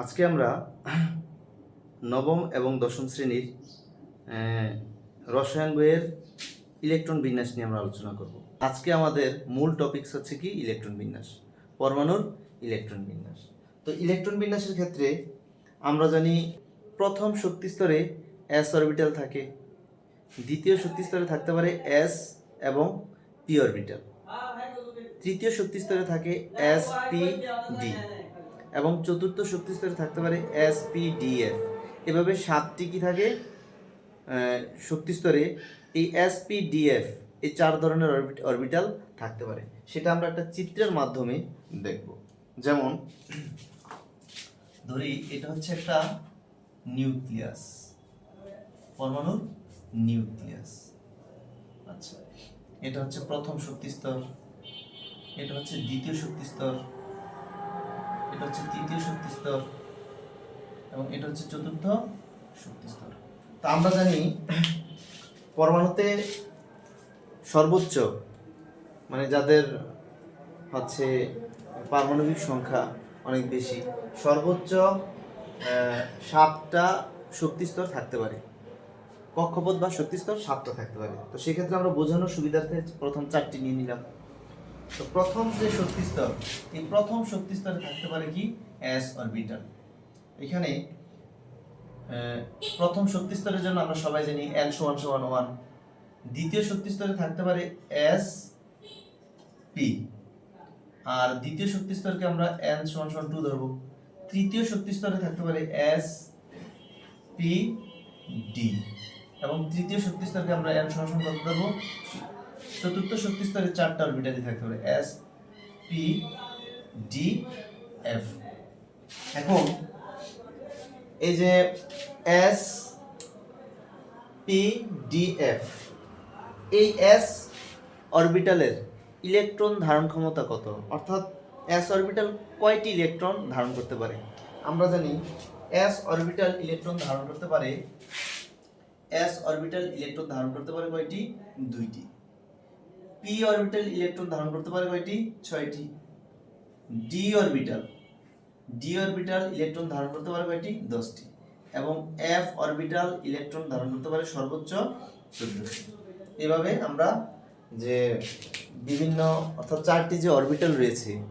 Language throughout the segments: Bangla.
আজকে আমরা নবম এবং দশম শ্রেণির রসায়ন বইয়ের ইলেকট্রন বিন্যাস নিয়ে আমরা আলোচনা করব। আজকে আমাদের মূল টপিকস হচ্ছে কি? ইলেকট্রন বিন্যাস, পরমাণুর ইলেকট্রন বিন্যাস। তো ইলেকট্রন বিন্যাসের ক্ষেত্রে আমরা জানি প্রথম শক্তি স্তরে এস অরবিটাল থাকে, দ্বিতীয় শক্তি স্তরে থাকতে পারে এস এবং পি অরবিটাল তৃতীয় শক্তি স্তরে থাকে এস পি ডি এবং চতুর্থ শক্তি স্তরে থাকতে পারে এস পি ডি এফ এভাবে সাতটি কি থাকে? আহ, শক্তি স্তরে এই এস পি ডি এফ এই চার ধরনের অরবিটাল থাকতে পারে। সেটা আমরা একটা চিত্রের মাধ্যমে দেখব। যেমন ধরি এটা হচ্ছে একটা নিউক্লিয়াস পরমাণুর নিউক্লিয়াস। আচ্ছা এটা হচ্ছে প্রথম শক্তি স্তর এটা হচ্ছে দ্বিতীয় শক্তি স্তর এটা হচ্ছে তৃতীয় শক্তি স্তর এবং এটা হচ্ছে চতুর্থ শক্তি স্তর। তো আমরা জানি পরমাণুতে সর্বোচ্চ মানে যাদের হচ্ছে পারমাণবিক সংখ্যা অনেক বেশি, সর্বোচ্চ সাতটা শক্তি স্তর থাকতে পারে। কক্ষপথ বা শক্তি স্তর সাতটা থাকতে পারে। তো সেক্ষেত্রে আমরা বোঝানোর সুবিধার্থে প্রথম চারটি নিয়ে নিলাম। তো প্রথম যে শক্তি স্তর এই প্রথম শক্তি স্তরে থাকতে পারে কি? এস অরবিটাল এখানে প্রথম শক্তি স্তরের জন্য আমরা সবাই জানি এন সমান সমান ওয়ান দ্বিতীয় শক্তি স্তরে থাকতে পারে এস পি আর দ্বিতীয় শক্তি স্তরকে আমরা এন সমান সমান টু ধরবো। তৃতীয় শক্তি স্তরে থাকতে পারে এস পি ডি এবং তৃতীয় শক্তি স্তরকে আমরা এন সমান সমান কত ধরবো? চতুর্থ শক্তি স্তরে চারটা অরবিটালই থাকতে পারে এস পি ডি এফ এখন, এই যে এস পি ডি এফ এই এস অরবিটালের ইলেকট্রন ধারণ ক্ষমতা কত? অর্থাৎ এস অরবিটাল কয়টি ইলেকট্রন ধারণ করতে পারে? আমরা জানি এস অরবিটাল ইলেকট্রন ধারণ করতে পারে এস অরবিটাল ইলেকট্রন ধারণ করতে পারে কয়টি? দুইটি। পি অরবিটাল ইলেকট্রন ধারণ করতে পারে কয়টি? ছয়টি। D orbital D orbital electron ধারণ করতে পারে কয়টি? দশটি। এবং এফ অরবিটাল ইলেকট্রন ধারণ করতে পারে সর্বোচ্চ চোদ্দটি। এভাবে আমরা যে বিভিন্ন, অর্থাৎ চারটি যে অরবিটাল রয়েছে,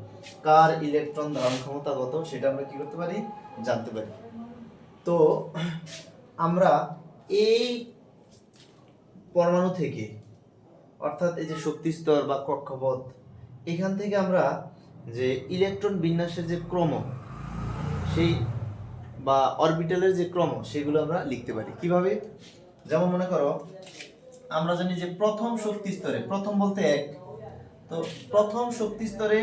কার ইলেকট্রন ধারণ ক্ষমতা কত, সেটা আমরা কি করতে পারি? জানতে পারি। তো আমরা এই পরমাণু থেকে অর্থাৎ এই যে শক্তি স্তর বা কক্ষপথ, এখান থেকে আমরা যে ইলেকট্রন বিন্যাসের যে ক্রম, সেই বা অরবিটালের যে ক্রম, সেগুলো আমরা লিখতে পারি। কীভাবে? যেমন মনে করো, আমরা জানি যে প্রথম শক্তি স্তরে প্রথম বলতে এক, তো প্রথম শক্তি স্তরে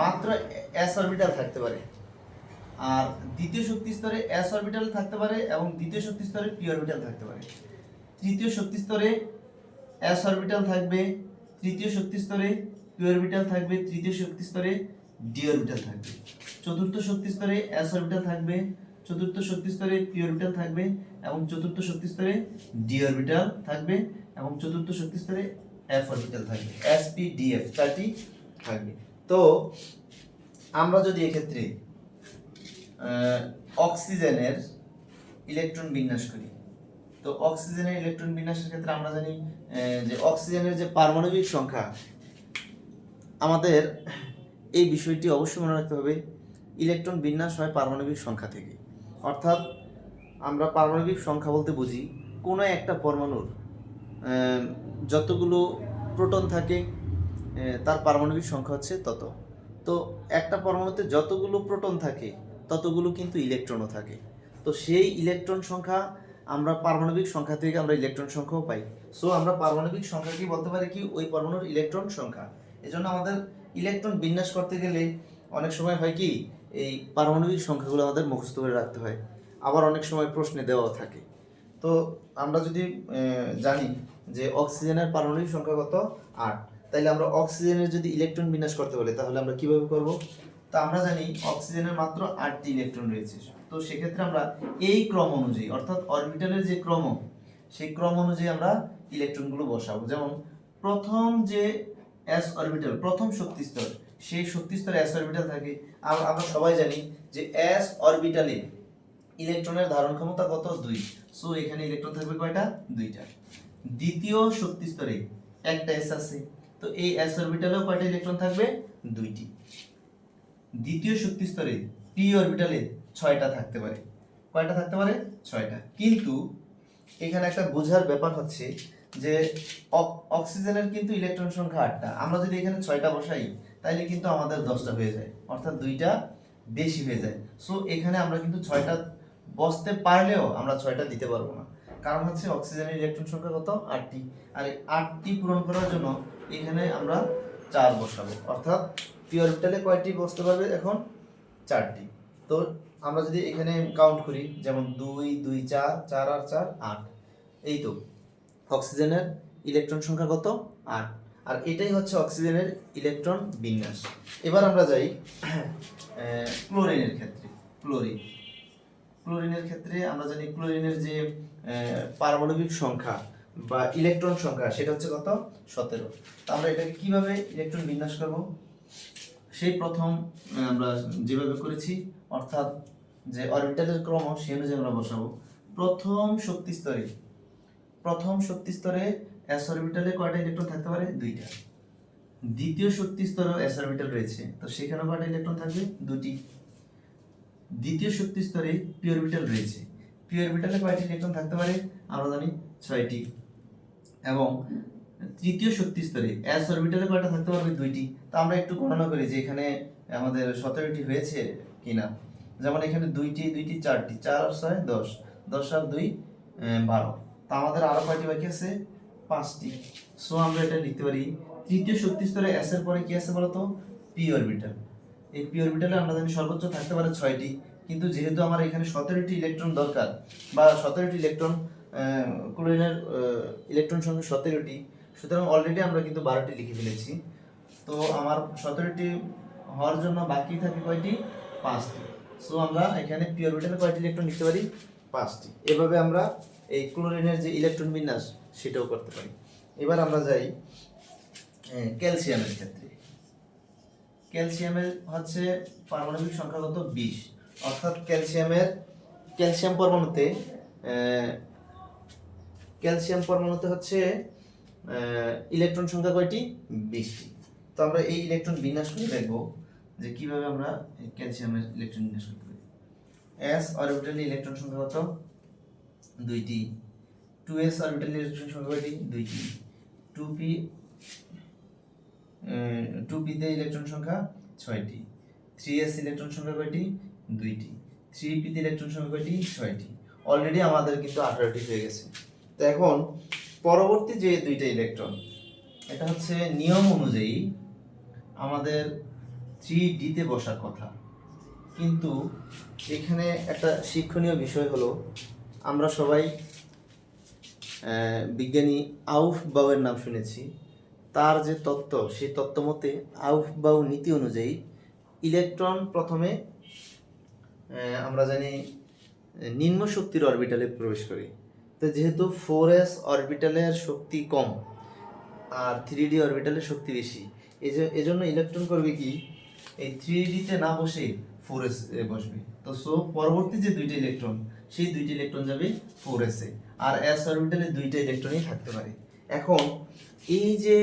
মাত্র এস অরবিটাল থাকতে পারে। আর দ্বিতীয় শক্তি স্তরে এস অরবিটাল থাকতে পারে এবং দ্বিতীয় শক্তি স্তরে পি অরবিটাল থাকতে পারে। তৃতীয় শক্তি স্তরে এস অরবিটাল থাকবে তৃতীয় শক্তি স্তরে পি অরবিটাল থাকবে তৃতীয় শক্তি স্তরে ডি অরবিটাল থাকবে। চতুর্থ শক্তি স্তরে এস অরবিটাল থাকবে, চতুর্থ শক্তি স্তরে পি অরবিটাল থাকবে এবং চতুর্থ শক্তি স্তরে ডি অরবিটাল থাকবে এবং চতুর্থ শক্তি স্তরে এফ অরবিটাল থাকবে এস পি ডি এফ চারটি থাকবে। তো আমরা যদি এক্ষেত্রে অক্সিজেনের ইলেকট্রন বিন্যাস করি, তো অক্সিজেনের ইলেকট্রন বিন্যাসের ক্ষেত্রে আমরা জানি যে অক্সিজেনের যে পারমাণবিক সংখ্যা, আমাদের এই বিষয়টি অবশ্যই মনে রাখতে হবে, ইলেকট্রন বিন্যাস হয় পারমাণবিক সংখ্যা থেকে। অর্থাৎ আমরা পারমাণবিক সংখ্যা বলতে বুঝি, কোনো একটা পরমাণুর যতগুলো প্রোটন থাকে তার পারমাণবিক সংখ্যা হচ্ছে তত। তো একটা পরমাণুতে যতগুলো প্রোটন থাকে, ততগুলো কিন্তু ইলেকট্রনও থাকে। তো সেই ইলেকট্রন সংখ্যা আমরা পারমাণবিক সংখ্যা থেকে আমরা ইলেকট্রন সংখ্যাও পাই। সো আমরা পারমাণবিক সংখ্যা কি বলতে পারি কি? ওই পরমাণুর ইলেকট্রন সংখ্যা। এজন্য আমাদের ইলেকট্রন বিন্যাস করতে গেলে অনেক সময় হয় কি? এই পারমাণবিক সংখ্যাগুলো আমাদের মুখস্থ করে রাখতে হয়। আবার অনেক সময় প্রশ্নে দেওয়াও থাকে। তো, আমরা যদি জানি যে অক্সিজেনের পারমাণবিক সংখ্যা কত? আট। তাইলে আমরা অক্সিজেনের যদি ইলেকট্রন বিন্যাস করতে বলি, তাহলে আমরা কীভাবে করব? তা আমরা জানি অক্সিজেনের মাত্র আটটি ইলেকট্রন রয়েছে। তো সেক্ষেত্রে আমরা এই ক্রম অনুযায়ী, অর্থাৎ অরবিটালের যে ক্রম, সেই ক্রম অনুযায়ী আমরা ইলেকট্রনগুলো বসাবো। যেমন প্রথম যে এস অরবিটাল প্রথম শক্তি স্তর, সেই শক্তি স্তরে এস অরবিটাল থাকে। আর আমরা সবাই জানি যে এস অরবিটালে ইলেকট্রনের ধারণ ক্ষমতা কত? দুই। সো এখানে ইলেকট্রন থাকবে কয়টা? দুইটা। দ্বিতীয় শক্তি স্তরে একটা এস আছে। তো এই এস অরবিটালেও কয়টা ইলেকট্রন থাকবে? দুইটি। দ্বিতীয় শক্তি স্তরে পি অরবিটালে ছয়টা থাকতে পারে। কয়টা থাকতে পারে? ছয়টা। কিন্তু এখানে একটা বোঝার ব্যাপার হচ্ছে যে অক- অক্সিজেনের কিন্তু ইলেকট্রন সংখ্যা আটটা। আমরা যদি এখানে ছয়টা বসাই তাহলে কিন্তু আমাদের দশটা হয়ে যায়। অর্থাৎ দুইটা বেশি হয়ে যায়। সো, এখানে আমরা কিন্তু ছয়টা বসতে পারলেও আমরা ছয়টা দিতে পারব না। কারণ হচ্ছে অক্সিজেনের ইলেকট্রন সংখ্যা কত? আটটি। আর এই আটটি পূরণ করার জন্য এখানে আমরা চার বসাবো। অর্থাৎ পি অরবিটালে কয়টি বসতে পারবে এখন? চারটি। তো আমরা যদি এখানে কাউন্ট করি, যেমন দুই দুই, চার চার আর চার, আট। এই তো, অক্সিজেনের ইলেকট্রন সংখ্যা কত? আট। আর এটাই হচ্ছে অক্সিজেনের ইলেকট্রন বিন্যাস। এবার আমরা যাই ক্লোরিনের ক্ষেত্রে, ক্লোরিন। ক্লোরিনের ক্ষেত্রে আমরা জানি ক্লোরিনের যে পারমাণবিক সংখ্যা বা ইলেকট্রন সংখ্যা, সেটা হচ্ছে কত? সতেরো। তা আমরা এটাকে কীভাবে ইলেকট্রন বিন্যাস করব? সেই প্রথম আমরা যেভাবে করেছি অর্থাৎ যে অরবিটালের ক্রম, সেই অনুযায়ী আমরা বসাবো। প্রথম শক্তি স্তরে, প্রথম শক্তি স্তরে এস অরবিটালে কয়টা ইলেকট্রন থাকতে পারে? দুইটা। দ্বিতীয় শক্তি স্তরেও এস অরবিটাল রয়েছে, তো সেখানে কয়টা ইলেকট্রন থাকবে? দুটি। দ্বিতীয় শক্তি স্তরে পি অরবিটাল রয়েছে পি অরবিটালে কয়টি ইলেকট্রন থাকতে পারে? আমরা জানি ছয়টি। এবং তৃতীয় শক্তি স্তরে এস অরবিটালে কয়টা থাকতে পারবে? দুইটি। তো আমরা একটু গণনা করি যে এখানে আমাদের সতেরোটি হয়েছে কিনা। যেমন এখানে দুইটি দুইটি, চারটি, চার আর ছয়, দশ। দশ আর দুই বারো। তা আমাদের আরও কয়টি বাকি আছে? পাঁচটি। সো আমরা এটা লিখতে পারি, তৃতীয় শক্তি স্তরে এস এর পরে কি আছে বলতো? পি অরবিটাল এই পি অরবিটালে আমরা জানি সর্বোচ্চ থাকতে পারে ছয়টি। কিন্তু যেহেতু আমার এখানে সতেরোটি ইলেকট্রন দরকার, বা সতেরোটি ইলেকট্রন ক্লোরিনের ইলেকট্রন সংখ্যা সতেরোটি, সুতরাং অলরেডি আমরা কিন্তু বারোটি লিখে ফেলেছি। তো আমার সতেরোটি হওয়ার জন্য বাকি থাকে কয়টি? পাঁচটি। সো আমরা এখানে পি অরবিটালে কয়টি ইলেকট্রন লিখতে পারি? পাঁচটি। এভাবে আমরা এই ক্লোরিনের যে ইলেকট্রন বিন্যাস, সেটাও করতে পারি। এবার আমরা যাই ক্যালসিয়ামের ক্ষেত্রে। ক্যালসিয়ামের হচ্ছে পারমাণবিক সংখ্যা কত বিশ অর্থাৎ ক্যালসিয়ামের ক্যালসিয়াম পরমাণুতে ক্যালসিয়াম পরমাণুতে হচ্ছে ইলেকট্রন সংখ্যা কয়টি? বিশটি। তো আমরা এই ইলেকট্রন বিন্যাস দেখব। যে কীভাবে আমরা ক্যালসিয়ামের ইলেকট্রন বিন্যাস করতে পারি। এস অরবিটালে ইলেকট্রন সংখ্যা কত? দুইটি। টু এস অরবিটালে ইলেকট্রন সংখ্যা কয়টি? দুইটি। টু পি টু পিতে ইলেকট্রন সংখ্যা ছয়টি। থ্রি এস ইলেকট্রন সংখ্যা কয়টি? দুইটি। থ্রি পিতে ইলেকট্রন সংখ্যা কয়টি? ছয়টি। অলরেডি আমাদের কিন্তু আঠারোটি হয়ে গেছে। তো এখন পরবর্তী যে দুইটা ইলেকট্রন, এটা হচ্ছে নিয়ম অনুযায়ী আমাদের থ্রি ডিতে বসার কথা। কিন্তু এখানে একটা শিক্ষণীয় বিষয় হলো, আমরা সবাই বিজ্ঞানী আউফ বাউয়ের নাম শুনেছি। তার যে তত্ত্ব সেই তত্ত্ব মতে আউফ বাউ নীতি অনুযায়ী ইলেকট্রন প্রথমে আমরা জানি, নিম্ন শক্তির অরবিটালে প্রবেশ করে। তো যেহেতু ফোর এস অরবিটালের শক্তি কম, আর থ্রি ডি অরবিটালের শক্তি বেশি এজন্য ইলেকট্রন করবে কি? এই থ্রি ডিতে না বসে ফোর এস বসবে। তো সো পরবর্তী যে দুইটা ইলেকট্রন সেই দুইটা ইলেকট্রন যাবে ফোর এসে আর এস অরবিটালে দুইটা ইলেকট্রনই থাকতে পারে। এখন, এই যে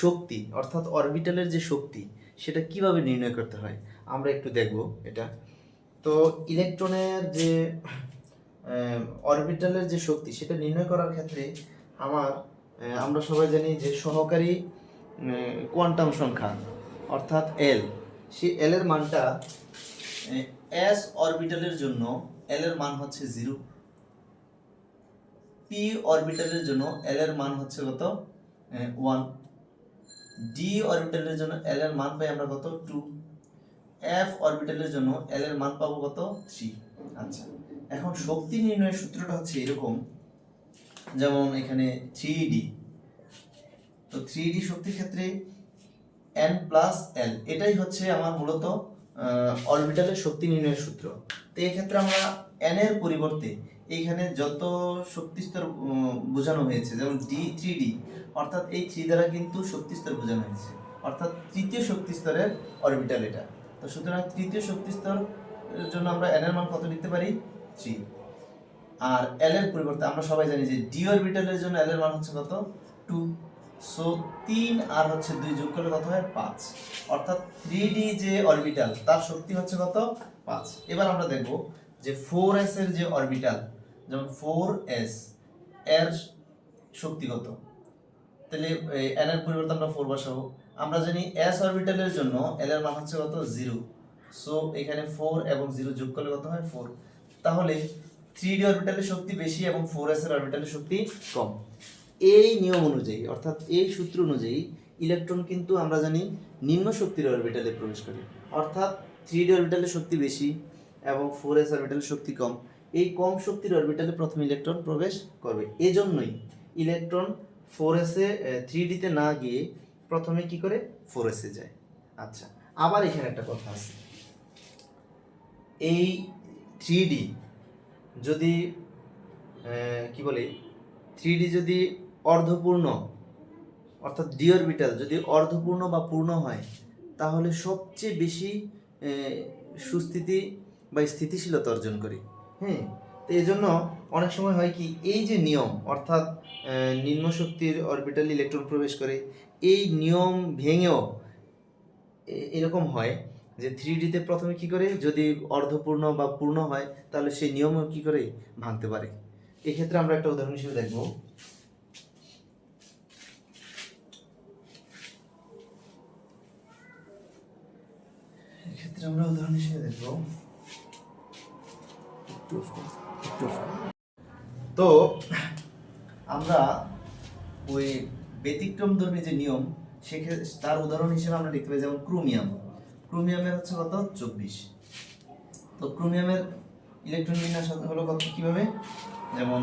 শক্তি, অর্থাৎ অরবিটালের যে শক্তি, সেটা কীভাবে নির্ণয় করতে হয়? আমরা একটু দেখব এটা। তো ইলেকট্রনের যে অরবিটালের যে শক্তি, সেটা নির্ণয় করার ক্ষেত্রে আমার আমরা সবাই জানি যে সহকারী কোয়ান্টাম সংখ্যা, অর্থাৎ এল সেই এল এর মানটা এস অরবিটালের জন্য এল এর মান হচ্ছে জিরো পি অরবিটালের জন্য এল এর মান হচ্ছে কত? ওয়ান ডি অরবিটালের জন্য এল এর মান পাই আমরা কত? টু এফ অরবিটালের জন্য এল এর মান পাবো কত? থ্রি আচ্ছা এখন শক্তি নির্ণয়ের সূত্রটা হচ্ছে এরকম। যেমন এখানে থ্রি ডি তো থ্রি ডি শক্তির ক্ষেত্রে এন প্লাস এল এটাই হচ্ছে আমার মূলত অরবিটালের শক্তি নির্ণয়ের সূত্র। তো এই ক্ষেত্রে আমরা এন এর পরিবর্তে এইখানে যত শক্তি স্তর উম, বোঝানো হয়েছে যেমন ডি থ্রি ডি অর্থাৎ এই থ্রি দ্বারা কিন্তু শক্তি স্তর বোঝানো হয়েছে। অর্থাৎ তৃতীয় শক্তি স্তরের অরবিটাল এটা। তো সুতরাং তৃতীয় শক্তি জন্য আমরা এন এর মান কত লিখতে পারি? থ্রি আর এল এর পরিবর্তে আমরা সবাই জানি যে ডি অরবিটালের জন্য এল এর মান হচ্ছে কত? টু সো তিন আর হচ্ছে দুই যোগ করলে কত হয়? পাঁচ। অর্থাৎ থ্রি ডি যে অরবিটাল তার শক্তি হচ্ছে কত? পাঁচ। এবার আমরা দেখব যে ফোর এস এর যে অরবিটাল যেমন ফোর এস এর শক্তি কত? তাহলে এন এর পরিবর্তে আমরা ফোর বসাবো। আমরা জানি এস অরবিটালের জন্য এল এর মান হচ্ছে কত? জিরো সো এখানে ফোর এবং জিরো যোগ করলে কত হয়? ফোর তাহলে থ্রি ডি অরবিটালের শক্তি বেশি এবং ফোর এস এর অরবিটালের শক্তি কম। এই নিয়ম অনুযায়ী, অর্থাৎ এই সূত্র অনুযায়ী, ইলেকট্রন কিন্তু আমরা জানি নিম্ন শক্তির অরবিটালে প্রবেশ করে। অর্থাৎ থ্রি ডি অরবিটালের শক্তি বেশি এবং ফোর এস অরবিটালের শক্তি কম। এই কম শক্তির অরবিটালে প্রথম ইলেকট্রন প্রবেশ করবে। এজন্যই ইলেকট্রন ফোর এসে থ্রি ডিতে না গিয়ে প্রথমে কি করে? ফোর এসে যায়। আচ্ছা আবার এখানে একটা কথা আছে। এই থ্রি ডি যদি কি বলে? থ্রি ডি যদি অর্ধপূর্ণ, অর্থাৎ ডি অরবিটাল যদি অর্ধপূর্ণ বা পূর্ণ হয়, তাহলে সবচেয়ে বেশি সুস্থিতি বা স্থিতিশীলতা অর্জন করে। হ্যাঁ তো এই জন্য অনেক সময় হয় কি, এই যে নিয়ম, অর্থাৎ নিম্ন শক্তির অরবিটাল ইলেকট্রন প্রবেশ করে, এই নিয়ম ভেঙেও এরকম হয় যে থ্রি ডিতে প্রথমে কি করে, যদি অর্ধপূর্ণ বা পূর্ণ হয়, তাহলে সেই নিয়মও কি করে ভাঙতে পারে? এক্ষেত্রে আমরা একটা উদাহরণ হিসেবে দেখব। এক্ষেত্রে আমরা উদাহরণ হিসেবে দেখব। তো, আমরা ওই ব্যতিক্রমধর্মী যে নিয়ম সেক্ষেত্রে তার উদাহরণ হিসেবে আমরা লিখতে পারি যেমন ক্রোমিয়াম। ক্রোমিয়ামের হচ্ছে কত? চব্বিশ। তো ক্রোমিয়ামের ইলেকট্রন বিন্যাস হলো কত? কীভাবে? যেমন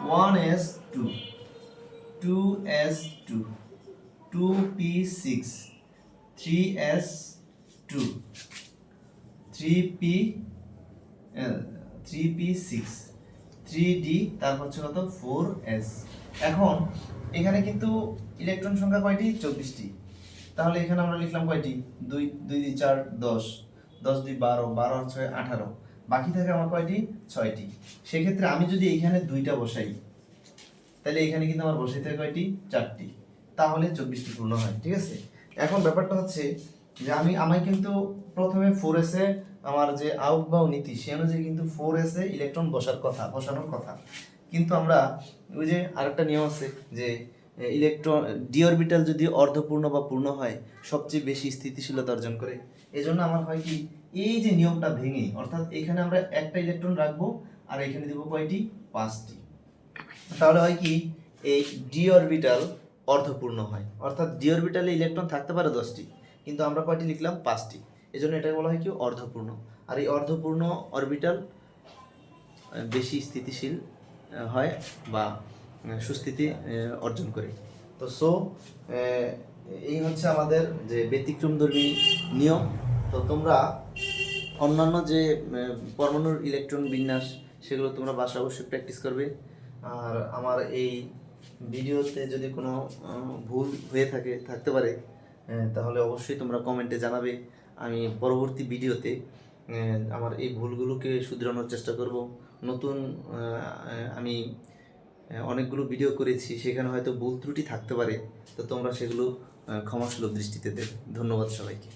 one S two two S two two P six, three S two three P three P six three D তারপর হচ্ছে কত? ফোর এস এখন এখানে কিন্তু ইলেকট্রন সংখ্যা কয়টি? চব্বিশটি। তাহলে এখানে আমরা লিখলাম কয়টি? দুই দুই দুই চার, দশ। দশ দুই বারো বারো ছয়, আঠারো। বাকি থাকে আমার কয়টি? ছয়টি। সেক্ষেত্রে আমি যদি এইখানে দুইটা বসাই, তাহলে এখানে কিন্তু আমার বসাইতে কয়টি? চারটি। তাহলে চব্বিশটি পূর্ণ হয়, ঠিক আছে? এখন ব্যাপারটা হচ্ছে যে আমি আমি কিন্তু প্রথমে ফোর এসে আমার যে আউটবাউ নীতি, সে অনুযায়ী কিন্তু ফোর এসে ইলেকট্রন বসার কথা, বসানোর কথা। কিন্তু আমরা ওই যে আরেকটা নিয়ম আছে যে ইলেকট্রন ডি অরবিটাল যদি অর্ধপূর্ণ বা পূর্ণ হয়, সবচেয়ে বেশি স্থিতিশীলতা অর্জন করে। এই জন্য আমার হয় কি, এই যে নিয়মটা ভেঙে, অর্থাৎ এখানে আমরা একটা ইলেকট্রন রাখব আর এখানে দেবো কয়টি? পাঁচটি। তাহলে হয় কি, এই ডি অরবিটাল অর্ধপূর্ণ হয়। অর্থাৎ ডি অরবিটালে ইলেকট্রন থাকতে পারে দশটি। কিন্তু আমরা কয়টি লিখলাম? পাঁচটি। এই জন্য এটাকে বলা হয় কি? অর্ধপূর্ণ। আর এই অর্ধপূর্ণ অরবিটাল বেশি স্থিতিশীল হয় বা সুস্থিতি অর্জন করে। তো সো এই হচ্ছে আমাদের যে ব্যতিক্রমধর্মী নিয়ম। তো তোমরা অন্যান্য যে পরমাণুর ইলেকট্রন বিন্যাস, সেগুলো তোমরা বাসা অবশ্যই প্র্যাকটিস করবে। আর আমার এই ভিডিওতে যদি কোনো ভুল হয়ে থাকে, থাকতে পারে তাহলে অবশ্যই তোমরা কমেন্টে জানাবে। আমি পরবর্তী ভিডিওতে আমার এই ভুলগুলোকে শুধরানোর চেষ্টা করব। নতুন আমি অনেকগুলো ভিডিও করেছি, সেখানে হয়তো ভুল ত্রুটি থাকতে পারে। তো তোমরা সেগুলো ক্ষমাসুলভ দৃষ্টিতে দেবে ধন্যবাদ সবাইকে।